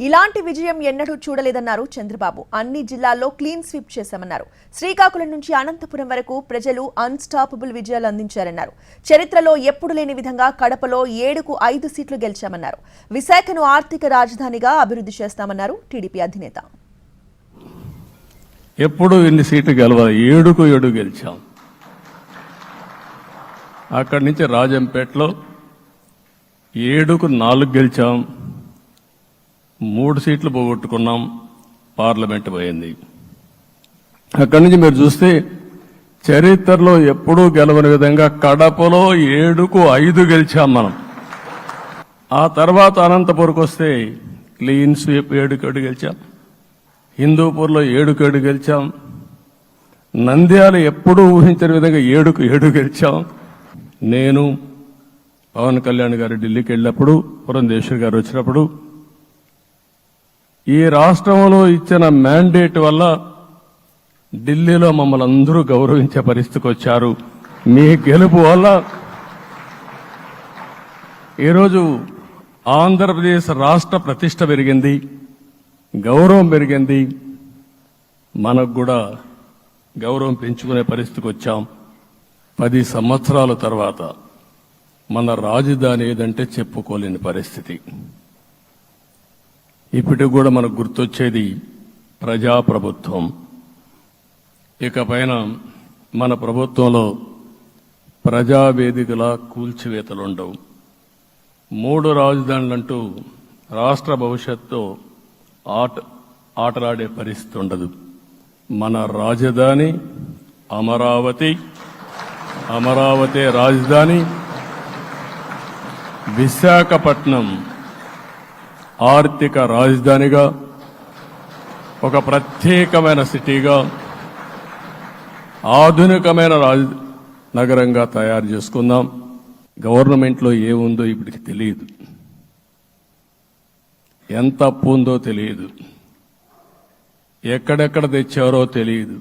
ఇలాంటి విజయం ఎన్నడూ చూడలేదన్నారు చంద్రబాబు. అన్ని జిల్లాల్లో క్లీన్ స్వీప్ చేశామన్నారు. శ్రీకాకుళం నుంచి అనంతపురం వరకు ప్రజలు అన్స్టాపబుల్ విజయాలు అందించారన్నారు. చరిత్రలో ఎప్పుడు లేని విధంగా కడపలో ఏడుకు ఐదు సీట్లు గెలిచామన్నారు. విశాఖను ఆర్థిక రాజధానిగా అభివృద్ధి చేస్తామన్నారు టీడీపీ అధినేత. ఎప్పుడు ఇన్ని సీట్లు గెలవాలి. ఏడుకు ఏడు గెలిచాం. అక్కడి నుంచి రాజంపేటలో ఏడుకు నాలుగు గెలిచాం. మూడు సీట్లు పోగొట్టుకున్నాం పార్లమెంట్ పోయింది. అక్కడి నుంచి మీరు చూస్తే చరిత్రలో ఎప్పుడూ గెలవని విధంగా కడపలో ఏడుకు ఐదు గెలిచాం మనం. ఆ తర్వాత అనంతపురకు వస్తే క్లీన్ స్వీప్ ఏడుకేడు గెలిచాం. హిందూపూర్లో ఏడుకేడు గెలిచాం. నంద్యాల ఎప్పుడూ ఊహించని విధంగా ఏడుకు ఏడు గెలిచాం. నేను పవన్ కళ్యాణ్ గారు ఢిల్లీకి వెళ్ళినప్పుడు పురంధేశ్వర్ గారు వచ్చినప్పుడు ఈ రాష్ట్రంలో ఇచ్చిన మ్యాండేట్ వల్ల ఢిల్లీలో మమ్మల్ని అందరూ గౌరవించే పరిస్థితికి వచ్చారు. మీ గెలుపు వల్ల ఈరోజు ఆంధ్రప్రదేశ్ రాష్ట్ర ప్రతిష్ట పెరిగింది గౌరవం పెరిగింది. మనకు కూడా గౌరవం పెంచుకునే పరిస్థితికి వచ్చాం. పది సంవత్సరాల తర్వాత మన రాజధాని ఏదంటే చెప్పుకోలేని పరిస్థితి. ఇప్పటికి కూడా మనకు గుర్తొచ్చేది ప్రజాప్రభుత్వం. ఇకపైన మన ప్రభుత్వంలో ప్రజావేదికల కూల్చివేతలు ఉండవు మూడు రాజధానులంటూ రాష్ట్ర భవిష్యత్తు ఆట ఆటలాడే పరిస్థితి ఉండదు. మన రాజధాని అమరావతి అమరావతి రాజధాని విశాఖపట్నం ఆర్థిక రాజధానిగా ఒక ప్రత్యేకమైన సిటీగా ఆధునికమైన రాజ నగరంగా తయారు చేసుకుందాం. గవర్నమెంట్లో ఏముందో ఇప్పటికి తెలియదు. ఎంత అప్పు ఉందో తెలియదు. ఎక్కడెక్కడ తెచ్చారో తెలియదు.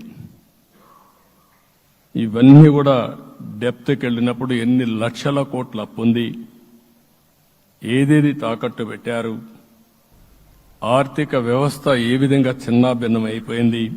ఇవన్నీ కూడా డెప్త్కి వెళ్ళినప్పుడు ఎన్ని లక్షల కోట్ల అప్పు ఉంది ఏదేది తాకట్టు పెట్టారు. ఆర్థిక వ్యవస్థ ఏ విధంగా చిన్నాభిన్నం అయిపోయింది?